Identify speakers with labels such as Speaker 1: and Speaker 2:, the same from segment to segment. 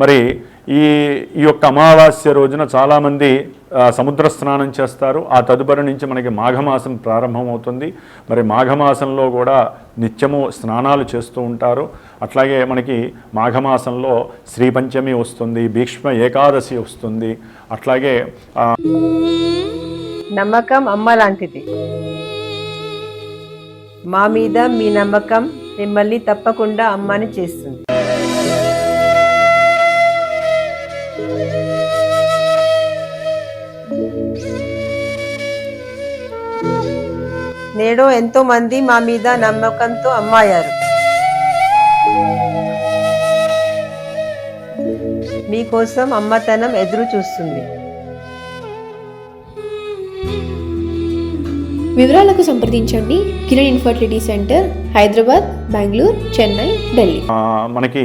Speaker 1: మరి ఈ ఈ యొక్క అమావాస్య రోజున చాలామంది సముద్ర స్నానం చేస్తారు. ఆ తదుపరి నుంచి మనకి మాఘమాసం ప్రారంభమవుతుంది. మరి మాఘమాసంలో కూడా నిత్యము స్నానాలు చేస్తూ ఉంటారు. అట్లాగే మనకి మాఘమాసంలో శ్రీపంచమి వస్తుంది భీష్మ ఏకాదశి వస్తుంది. అట్లాగే
Speaker 2: నమ్మకం అమ్మ లాంటిది. మా మీద మీ నమ్మకం మిమ్మల్ని తప్పకుండా అమ్మని చేస్తుంది. నేడు ఎంతో మంది మా మీద నమ్మకంతో అమ్మాయారు. మీకోసం అమ్మతనం ఎదురు చూస్తుంది.
Speaker 3: వివరాలకు సంప్రదించండి. Kiran infertility centre Hyderabad Bengaluru Chennai Delhi.
Speaker 1: మనకి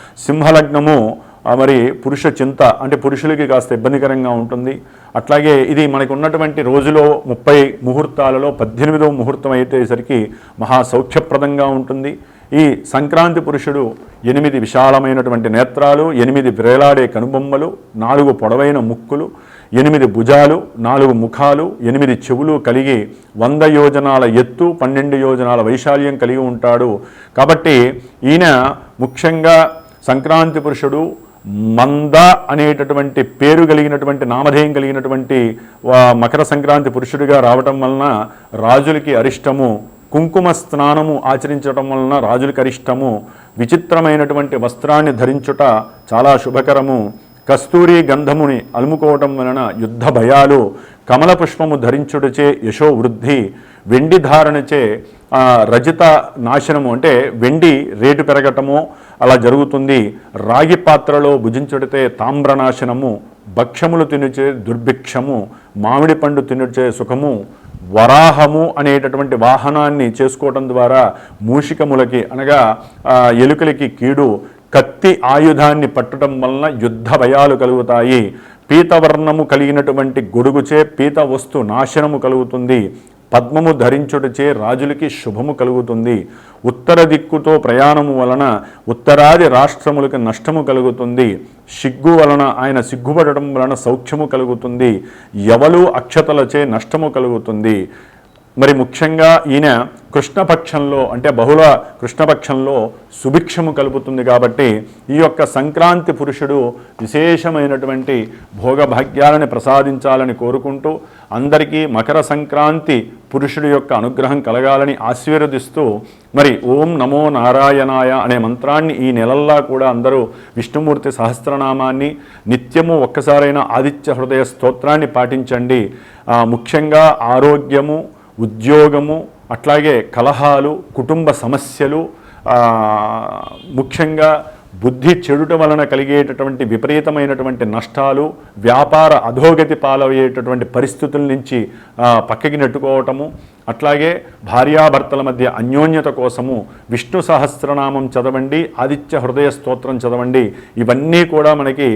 Speaker 1: సింహలగ్నము మరి పురుష చింత అంటే పురుషులకి కాస్త ఇబ్బందికరంగా ఉంటుంది. అట్లాగే ఇది మనకు ఉన్నటువంటి రోజులో ముప్పై ముహూర్తాలలో పద్దెనిమిదవ ముహూర్తం అయ్యేసరికి మహా సౌఖ్యప్రదంగా ఉంటుంది. ఈ సంక్రాంతి పురుషుడు ఎనిమిది విశాలమైనటువంటి నేత్రాలు ఎనిమిది వేలాడే కనుబొమ్మలు నాలుగు పొడవైన ముక్కులు ఎనిమిది భుజాలు నాలుగు ముఖాలు ఎనిమిది చెవులు కలిగి వంద యోజనాల ఎత్తు పన్నెండు యోజనాల వైశాల్యం కలిగి ఉంటాడు. కాబట్టి ఈయన ముఖ్యంగా సంక్రాంతి పురుషుడు మంద అనేటటువంటి పేరు కలిగినటువంటి నామధేయం కలిగినటువంటి మకర సంక్రాంతి పురుషుడిగా రావటం వలన రాజులకి అరిష్టము కుంకుమ స్నానము ఆచరించడం వలన రాజులకి అరిష్టము విచిత్రమైనటువంటి వస్త్రాన్ని ధరించుట చాలా శుభకరము. కస్తూరి గంధముని అలుముకోవటం వలన యుద్ధ భయాలు కమల పుష్పము ధరించుటచే యశో వృద్ధి వెండి ధారణచే రజిత నాశనము అంటే వెండి రేటు పెరగటము జరుగుతుంది. రాగి పాత్రలో భుజించుడితే తామ్రనాశనము భక్ష్యములు తినుచే దుర్భిక్షము మామిడి పండు తినుచే సుఖము వరాహము అనేటటువంటి వాహనాన్ని చేసుకోవటం ద్వారా మూషికములకి అనగా ఎలుకలకి కీడు కత్తి ఆయుధాన్ని పట్టడం వలన యుద్ధ భయాలు కలుగుతాయి. పీతవర్ణము కలిగినటువంటి గొడుగుచే పీత వస్తు నాశనము కలుగుతుంది. పద్మము ధరించుటచే రాజులకి శుభము కలుగుతుంది. ఉత్తర దిక్కుతో ప్రయాణము వలన ఉత్తరాది రాష్ట్రములకు నష్టము కలుగుతుంది. సిగ్గు వలన ఆయన సిగ్గుపడటం వలన సౌఖ్యము కలుగుతుంది. ఎవలు అక్షతలచే నష్టము కలుగుతుంది. మరి ముఖ్యంగా ఈయన కృష్ణపక్షంలో అంటే బహుళ కృష్ణపక్షంలో సుభిక్షము కలుపుతుంది కాబట్టి ఈ యొక్క సంక్రాంతి పురుషుడు విశేషమైనటువంటి భోగభాగ్యాలని ప్రసాదించాలని కోరుకుంటూ అందరికీ మకర సంక్రాంతి పురుషుడి యొక్క అనుగ్రహం కలగాలని ఆశీర్వదిస్తూ మరి ఓం నమో నారాయణాయ అనే మంత్రాన్ని ఈ నెలల్లా కూడా అందరూ విష్ణుమూర్తి సహస్రనామాన్ని నిత్యము ఒక్కసారైనా ఆదిత్య హృదయ స్తోత్రాన్ని పాటించండి. ముఖ్యంగా ఆరోగ్యము ఉద్యోగము అట్లాగే కలహాలు కుటుంబ సమస్యలు ముఖ్యంగా బుద్ధి చెడుట వలన కలిగేటటువంటి విపరీతమైనటువంటి నష్టాలు వ్యాపార అధోగతి పాలయ్యేటటువంటి పరిస్థితుల నుంచి పక్కకి నెట్టుకోవటము అట్లాగే భార్యాభర్తల మధ్య అన్యోన్యత కోసము విష్ణు సహస్రనామం చదవండి ఆదిత్య హృదయ స్తోత్రం చదవండి. ఇవన్నీ కూడా మనకి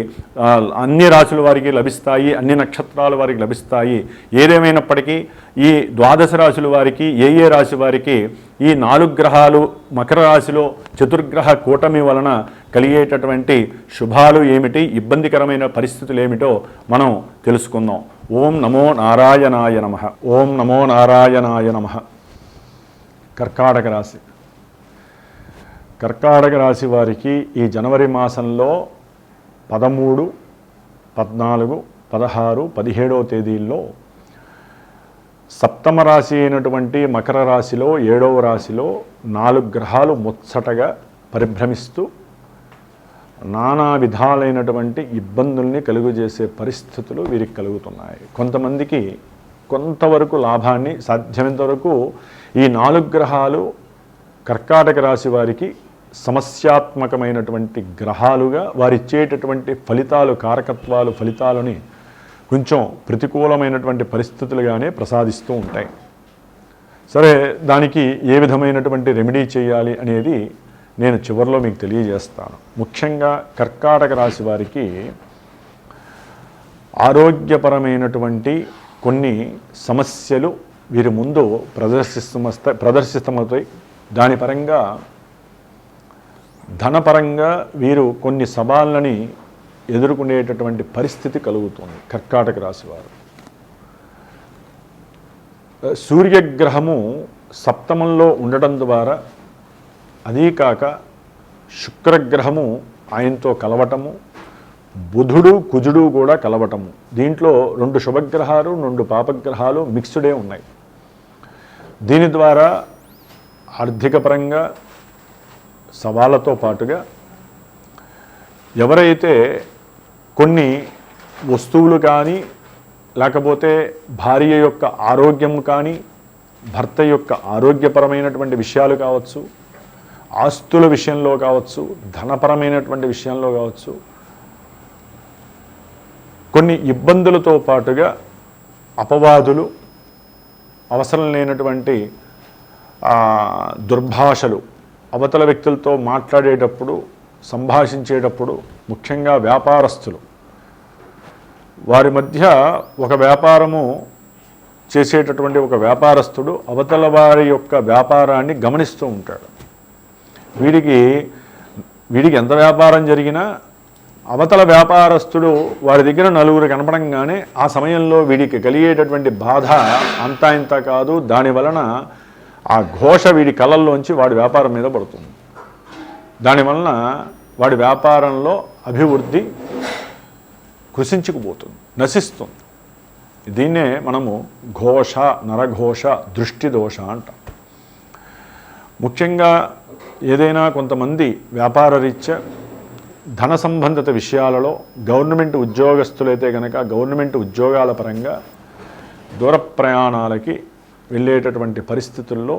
Speaker 1: అన్ని రాశుల వారికి లభిస్తాయి అన్ని నక్షత్రాల వారికి లభిస్తాయి. ఏదేమైనప్పటికీ ఈ ద్వాదశ రాశుల వారికి ఏ ఏ రాశి వారికి ఈ నాలుగు గ్రహాలు మకర రాశిలో చతుర్గ్రహ కూటమి వలన కలిగేటటువంటి శుభాలు ఏమిటి ఇబ్బందికరమైన పరిస్థితులు ఏమిటో మనం తెలుసుకుందాం. ఓం నమో నారాయణాయ నమ. ఓం నమో నారాయణాయ నమ. కర్కాటక రాశి. కర్కాటక రాశి వారికి ఈ జనవరి మాసంలో పదమూడు పద్నాలుగు పదహారు పదిహేడవ తేదీల్లో సప్తమ రాశి అయినటువంటి మకర రాశిలో ఏడవ రాశిలో నాలుగు గ్రహాలు ముచ్చటగా పరిభ్రమిస్తూ నానా విధాలైనటువంటి ఇబ్బందుల్ని కలుగజేసే పరిస్థితులు వీరికి కలుగుతున్నాయి. కొంతమందికి కొంతవరకు లాభాన్ని సాధ్యమైనంతవరకు ఈ నాలుగు గ్రహాలు కర్కాటక రాశి వారికి సమస్యాత్మకమైనటువంటి గ్రహాలుగా వారిచ్చేటటువంటి ఫలితాలు కారకత్వాలు ఫలితాలని కొంచెం ప్రతికూలమైనటువంటి పరిస్థితులుగానే ప్రసాదిస్తూ ఉంటాయి. సరే దానికి ఏ విధమైనటువంటి రెమెడీ చేయాలి అనేది నేను చివరిలో మీకు తెలియజేస్తాను. ముఖ్యంగా కర్కాటక రాశి వారికి ఆరోగ్యపరమైనటువంటి కొన్ని సమస్యలు వీరి ముందు ప్రదర్శిస్తమస్త ప్రదర్శిస్తమవుతాయి. దాని పరంగా ధనపరంగా వీరు కొన్ని సవాళ్ళని ఎదుర్కొనేటటువంటి పరిస్థితి కలుగుతుంది కర్కాటక రాశివారు సూర్యగ్రహము సప్తమంలో ఉండటం ద్వారా అదీ కాక శుక్రగ్రహము ఆయనతో కలవటము బుధుడు కుజుడు కూడా కలవటము. దీంట్లో రెండు శుభగ్రహాలు రెండు పాపగ్రహాలు మిక్స్డే ఉన్నాయి. దీని ద్వారా ఆర్థికపరంగా సవాళ్ళతో పాటుగా ఎవరైతే కొన్ని వస్తువులు కానీ లేకపోతే భార్య యొక్క ఆరోగ్యం కానీ భర్త యొక్క ఆరోగ్యపరమైనటువంటి విషయాలు కావచ్చు ఆస్తుల విషయంలో కావచ్చు ధనపరమైనటువంటి విషయంలో కావచ్చు కొన్ని ఇబ్బందులతో పాటుగా అపవాదులు అవసరం లేనటువంటి దుర్భాషలు అవతల వ్యక్తులతో మాట్లాడేటప్పుడు సంభాషించేటప్పుడు ముఖ్యంగా వ్యాపారస్తులు. వారి మధ్య ఒక వ్యాపారము చేసేటటువంటి ఒక వ్యాపారస్తుడు అవతల వారి యొక్క వ్యాపారాన్ని గమనిస్తూ ఉంటాడు. వీడికి వీడికి ఎంత వ్యాపారం జరిగినా అవతల వ్యాపారస్తుడు వారి దగ్గర నలుగురు కనపడంగానే ఆ సమయంలో వీడికి కలిగేటటువంటి బాధ అంతా ఇంత కాదు. దాని వలన ఆ ఘోష వీడి కళల్లోంచి వాడి వ్యాపారం మీద పడుతుంది. దానివలన వాడి వ్యాపారంలో అభివృద్ధి కృషించుకుపోతుంది నశిస్తుంది. దీన్నే మనము ఘోష నరఘోష దృష్టి దోష అంటాం. ముఖ్యంగా ఏదైనా కొంతమంది వ్యాపార రీత్యా ధన సంబంధిత విషయాలలో గవర్నమెంట్ ఉద్యోగస్తులైతే కనుక గవర్నమెంట్ ఉద్యోగాల పరంగా దూర ప్రయాణాలకి వెళ్ళేటటువంటి పరిస్థితుల్లో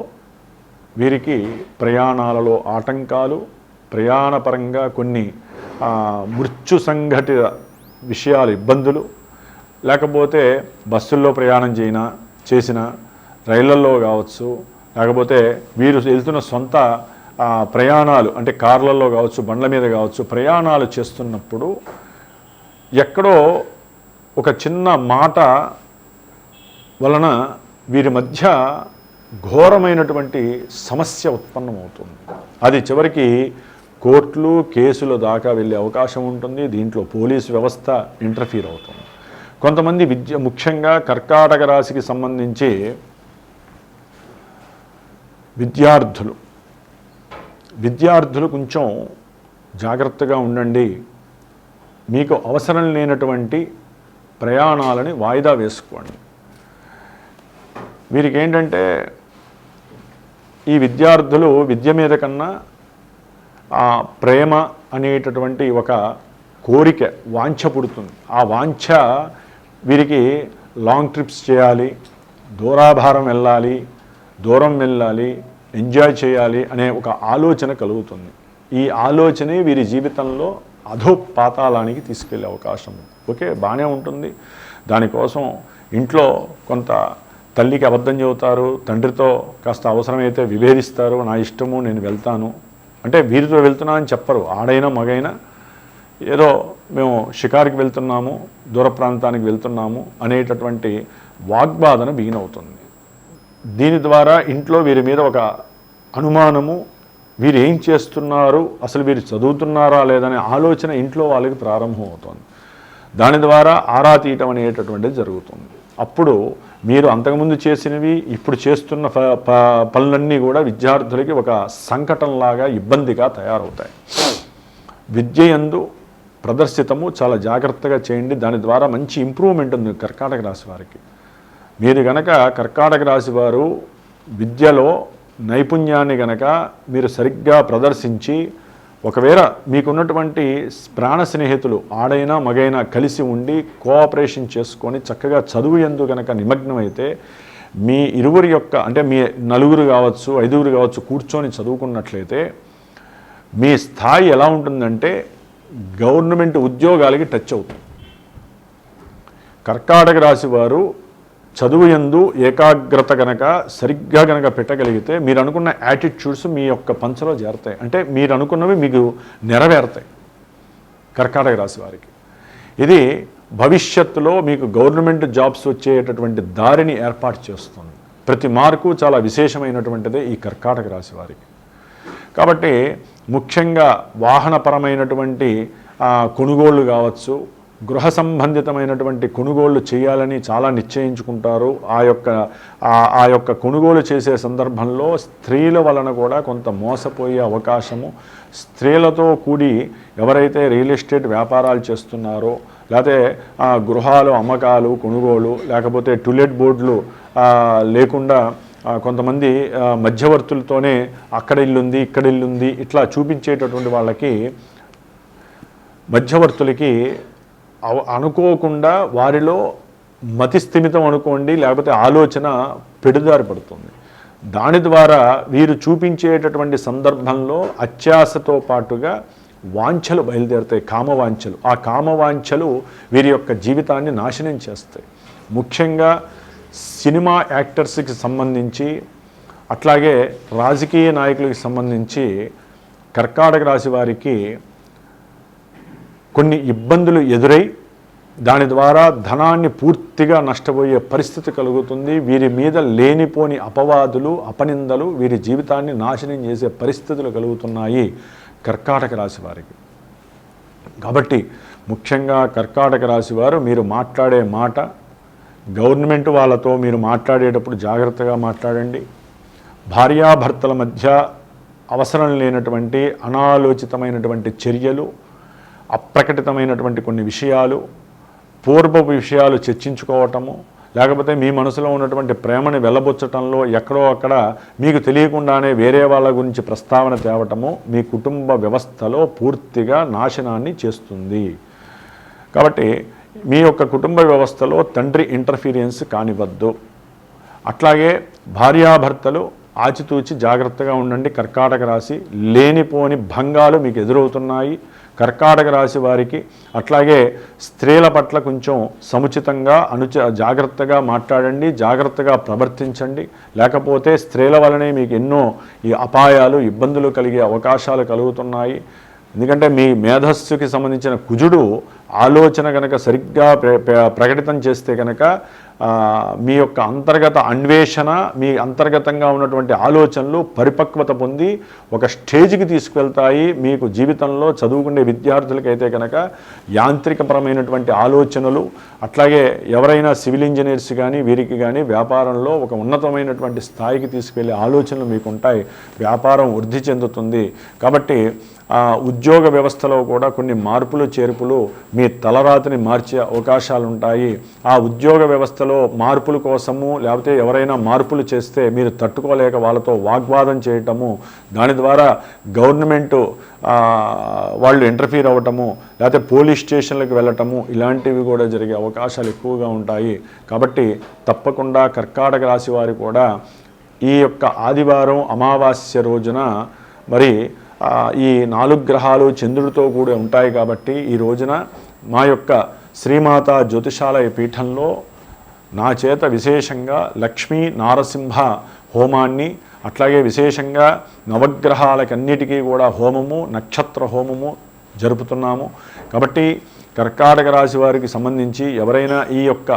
Speaker 1: వీరికి ప్రయాణాలలో ఆటంకాలు ప్రయాణపరంగా కొన్ని మృత్యు సంఘటిత విషయాలు ఇబ్బందులు లేకపోతే బస్సుల్లో ప్రయాణం చేయినా చేసిన రైళ్ళలో కావచ్చు లేకపోతే వీరు వెళ్తున్న సొంత ప్రయాణాలు అంటే కార్లలో కావచ్చు బండ్ల మీద కావచ్చు ప్రయాణాలు చేస్తున్నప్పుడు ఎక్కడో ఒక చిన్న మాట వలన వీరి మధ్య ఘోరమైనటువంటి సమస్య ఉత్పన్నమవుతుంది. అది చివరికి కోర్టులు కేసుల దాకా వెళ్ళే అవకాశం ఉంటుంది దీంట్లో పోలీస్ వ్యవస్థ ఇంటర్ఫీర్ అవుతుంది. కొంతమంది విద్య ముఖ్యంగా కర్కాటక రాశికి సంబంధించి విద్యార్థులు విద్యార్థులు కొంచెం జాగ్రత్తగా ఉండండి. మీకు అవసరం లేనటువంటి ప్రయాణాలని వాయిదా వేసుకోండి. వీరికి ఏంటంటే ఈ విద్యార్థులు విద్య మీద కన్నా ఆ ప్రేమ అనేటటువంటి ఒక కోరిక వాంఛ పుడుతుంది. ఆ వాంఛ వీరికి లాంగ్ ట్రిప్స్ చేయాలి దూరాభారం వెళ్ళాలి దూరం వెళ్ళాలి ఎంజాయ్ చేయాలి అనే ఒక ఆలోచన కలుగుతుంది. ఈ ఆలోచనే వీరి జీవితంలో అధో పాతాళానికి తీసుకెళ్ళే అవకాశం ఉంది. ఓకే బాగానే ఉంటుంది. దానికోసం ఇంట్లో కొంత తల్లికి అబద్ధం చెబుతారు తండ్రితో కాస్త అవసరమైతే విభేదిస్తారు నా ఇష్టము నేను వెళ్తాను అంటే వీరితో వెళ్తున్నా అని చెప్పరు. ఆడైనా మగైనా ఏదో మేము షికారుకి వెళ్తున్నాము దూర ప్రాంతానికి వెళ్తున్నాము అనేటటువంటి వాగ్బాధన బిగినవుతుంది. దీని ద్వారా ఇంట్లో వీరి మీద ఒక అనుమానము వీరు ఏం చేస్తున్నారు అసలు వీరు చదువుతున్నారా లేదనే ఆలోచన ఇంట్లో వాళ్ళకి ప్రారంభం అవుతుంది దాని ద్వారా ఆరా తీయటం అనేటటువంటిది జరుగుతుంది. అప్పుడు మీరు అంతకుముందు చేసినవి ఇప్పుడు చేస్తున్న ప ప- పనులన్నీ కూడా విద్యార్థులకి ఒక సంకటంలాగా ఇబ్బందిగా తయారవుతాయి. విద్య ఎందు ప్రదర్శితము చాలా జాగ్రత్తగా చేయండి. దాని ద్వారా మంచి ఇంప్రూవ్మెంట్ ఉంది కర్కాటక రాశి వారికి. మీరు గనక కర్కాటక రాశి వారు విద్యలో నైపుణ్యాన్ని గనక మీరు సరిగ్గా ప్రదర్శించి ఒకవేళ మీకున్నటువంటి ప్రాణ స్నేహితులు ఆడైనా మగైనా కలిసి ఉండి కోఆపరేషన్ చేసుకొని చక్కగా చదువు ఎందు గనక నిమగ్నమైతే మీ ఇరువురి యొక్క అంటే మీ నలుగురు కావచ్చు ఐదుగురు కావచ్చు కూర్చొని చదువుకున్నట్లయితే మీ స్థాయి ఎలా ఉంటుందంటే గవర్నమెంట్ ఉద్యోగాలకి టచ్ అవుతుంది. కర్కాటక రాశి వారు చదువు ఎందు ఏకాగ్రత గనక సరిగ్గా గనక పెట్టగలిగితే మీరు అనుకున్న యాటిట్యూడ్స్ మీ యొక్క పంచలో చేరతాయి. అంటే మీరు అనుకున్నవి మీకు నెరవేరుతాయి. కర్కాటక రాశి వారికి. ఇది భవిష్యత్తులో మీకు గవర్నమెంట్ జాబ్స్ వచ్చేటటువంటి దారిని ఏర్పాటు చేస్తుంది. ప్రతి మార్కు చాలా విశేషమైనటువంటిదే ఈ కర్కాటక రాశి వారికి. కాబట్టి ముఖ్యంగా వాహనపరమైనటువంటి కొనుగోళ్ళు కావచ్చు గృహ సంబంధితమైనటువంటి కొనుగోళ్ళు చేయాలని చాలా నిశ్చయించుకుంటారు. ఆ యొక్క ఆ- యొక్క కొనుగోలు చేసే సందర్భంలో స్త్రీల వలన కూడా కొంత మోసపోయే అవకాశము. స్త్రీలతో కూడి ఎవరైతే రియల్ ఎస్టేట్ వ్యాపారాలు చేస్తున్నారో లేకపోతే గృహాలు అమ్మకాలు కొనుగోలు లేకపోతే టులెట్ బోర్డులు లేకుండా కొంతమంది మధ్యవర్తులతోనే అక్కడ ఇల్లుంది ఇక్కడ ఇల్లుంది ఇట్లా చూపించేటటువంటి వాళ్ళకి మధ్యవర్తులకి అనుకోకుండా వారిలో మతి స్థిమితం అనుకోండి లేకపోతే ఆలోచన పెడుదారి పడుతుంది. దాని ద్వారా వీరు చూపించేటటువంటి సందర్భంలో అత్యాశతో పాటుగా వాంఛలు బయలుదేరుతాయి కామవాంఛలు. ఆ కామవాంఛలు వీరి యొక్క జీవితాన్ని నాశనం చేస్తాయి. ముఖ్యంగా సినిమా యాక్టర్స్కి సంబంధించి అట్లాగే రాజకీయ నాయకులకి సంబంధించి కర్కాటక రాశి వారికి కొన్ని ఇబ్బందులు ఎదురై దాని ద్వారా ధనాన్ని పూర్తిగా నష్టపోయే పరిస్థితి కలుగుతుంది. వీరి మీద లేనిపోని అపవాదులు అపనిందలు వీరి జీవితాన్ని నాశనం చేసే పరిస్థితులు కలుగుతున్నాయి కర్కాటక రాశి వారికి. కాబట్టి ముఖ్యంగా కర్కాటక రాశి వారు మీరు మాట్లాడే మాట గవర్నమెంట్ వాళ్ళతో మీరు మాట్లాడేటప్పుడు జాగ్రత్తగా మాట్లాడండి. భార్యాభర్తల మధ్య అవసరం లేనటువంటి అనాలోచితమైనటువంటి చర్యలు అప్రకటితమైనటువంటి కొన్ని విషయాలు పూర్వపు విషయాలు చర్చించుకోవటము లేకపోతే మీ మనసులో ఉన్నటువంటి ప్రేమని వెళ్ళబుచ్చటంలో ఎక్కడో అక్కడ మీకు తెలియకుండానే వేరే వాళ్ళ గురించి ప్రస్తావన తేవటము మీ కుటుంబ వ్యవస్థలో పూర్తిగా నాశనాన్ని చేస్తుంది. కాబట్టి మీ యొక్క కుటుంబ వ్యవస్థలో తండ్రి ఇంటర్ఫీరియన్స్ కానివద్దు అట్లాగే భార్యాభర్తలు ఆచితూచి జాగ్రత్తగా ఉండండి కర్కాటక రాశి లేనిపోని భంగాలు మీకు ఎదురవుతున్నాయి. కర్కాటక రాశి వారికి అట్లాగే స్త్రీల పట్ల కొంచెం సముచితంగా అనుచ జాగ్రత్తగా మాట్లాడండి జాగ్రత్తగా ప్రవర్తించండి. లేకపోతే స్త్రీల వలనే మీకు ఎన్నో ఈ అపాయాలు ఇబ్బందులు కలిగే అవకాశాలు కలుగుతున్నాయి. ఎందుకంటే మీ మేధస్సుకి సంబంధించిన కుజుడు ఆలోచన కనుక సరిగ్గా ప్రకటితం చేస్తే కనుక మీ యొక్క అంతర్గత అన్వేషణ మీ అంతర్గతంగా ఉన్నటువంటి ఆలోచనలు పరిపక్వత పొంది ఒక స్టేజ్కి తీసుకువెళ్తాయి. మీకు జీవితంలో చదువుకునే విద్యార్థులకైతే కనుక యాంత్రికపరమైనటువంటి ఆలోచనలు అట్లాగే ఎవరైనా సివిల్ ఇంజనీర్స్ కానీ వీరికి కానీ వ్యాపారంలో ఒక ఉన్నతమైనటువంటి స్థాయికి తీసుకువెళ్ళే ఆలోచనలు మీకు ఉంటాయి వ్యాపారం వృద్ధి చెందుతుంది. కాబట్టి ఉద్యోగ వ్యవస్థలో కూడా కొన్ని మార్పులు చేర్పులు మీ తలరాతిని మార్చే అవకాశాలు ఉంటాయి ఆ ఉద్యోగ వ్యవస్థలో మార్పుల కోసము లేకపోతే ఎవరైనా మార్పులు చేస్తే మీరు తట్టుకోలేక వాళ్ళతో వాగ్వాదం చేయటము దాని ద్వారా గవర్నమెంట్ వాళ్ళు ఇంటర్ఫీర్ అవ్వటము లేకపోతే పోలీస్ స్టేషన్లకు వెళ్ళటము ఇలాంటివి కూడా జరిగే అవకాశాలు ఎక్కువగా ఉంటాయి. కాబట్టి తప్పకుండా కర్కాటక రాశి వారు కూడా ఈ యొక్క ఆదివారం అమావాస్య రోజున మరి ఈ నాలుగు గ్రహాలు చంద్రుడితో కూడి ఉంటాయి కాబట్టి ఈ రోజున మా యొక్క శ్రీమాత జ్యోతిషాలయ పీఠంలో నా చేత విశేషంగా లక్ష్మీ నారసింహ హోమాన్ని అట్లాగే విశేషంగా నవగ్రహాలకన్నిటికీ కూడా హోమము నక్షత్ర హోమము జరుపుతున్నాము. కాబట్టి కర్కాటక రాశి వారికి సంబంధించి ఎవరైనా ఈ యొక్క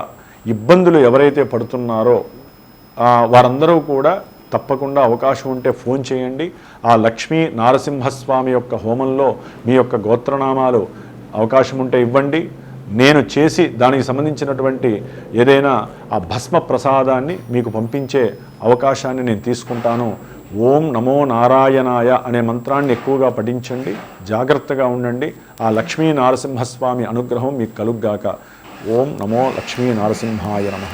Speaker 1: ఇబ్బందులు ఎవరైతే పడుతున్నారో వారందరూ కూడా తప్పకుండా అవకాశం ఉంటే ఫోన్ చేయండి. ఆ లక్ష్మీ నారసింహస్వామి యొక్క హోమంలో మీ యొక్క గోత్రనామాలు అవకాశం ఉంటే ఇవ్వండి. నేను చేసి దానికి సంబంధించినటువంటి ఏదైనా ఆ భస్మ ప్రసాదాన్ని మీకు పంపించే అవకాశాన్ని నేను తీసుకుంటాను. ఓం నమో నారాయణాయ అనే మంత్రాన్ని ఎక్కువగా పఠించండి. జాగ్రత్తగా ఉండండి. ఆ లక్ష్మీ నారసింహస్వామి అనుగ్రహం మీకు కలుగ్గాక. ఓం నమో లక్ష్మీ నారసింహాయ నమ.